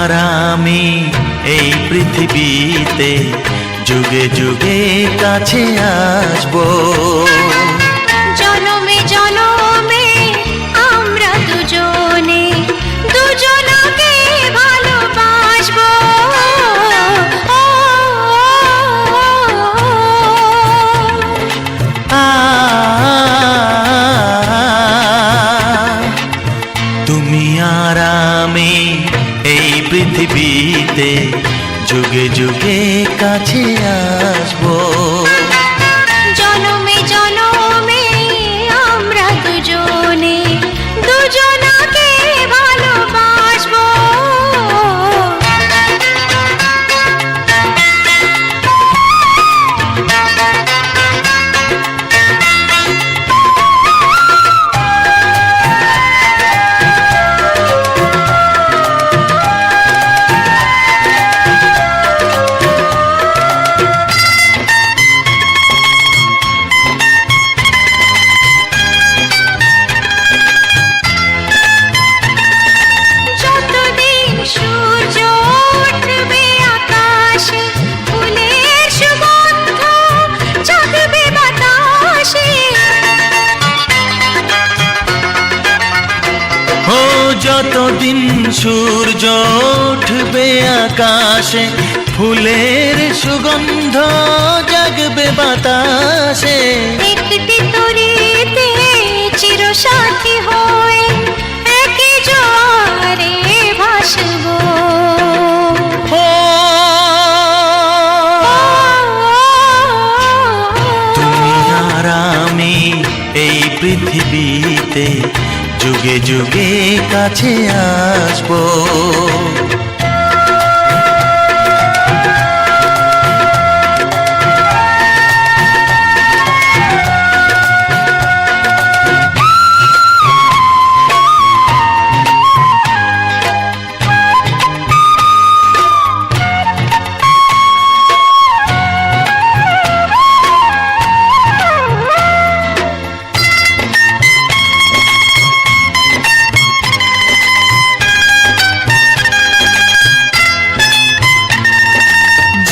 আমি এই পৃথিবীতে যুগে যুগে কাছে আসব। যুগে যুগে কাছে আসব। জনমে যতদিন সূর্য উঠবে আকাশে? ফুলের সুগন্ধ জাগবে বাতাসে। একটি তরিতে চিরসাথী হয়ে একই জোয়ারে ভাসবো। তুমি আর আমি এই পৃথিবীতে যুগে যুগে কাছে আসব।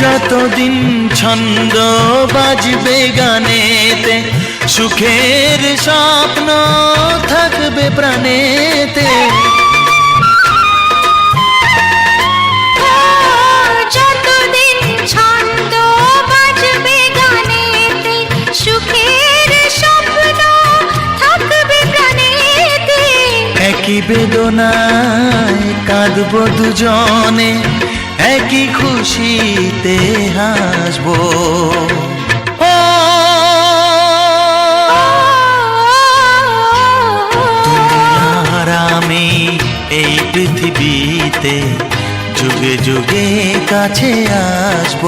যতদিন ছন্দ বাজবে গানেতে সুখের স্বপ্ন থাকবে প্রাণেতে। একই বেদনায় কাঁদব দুজনে একই খুশিতে হাসবো আমি এই পৃথিবীতে যুগে যুগে কাছে আসব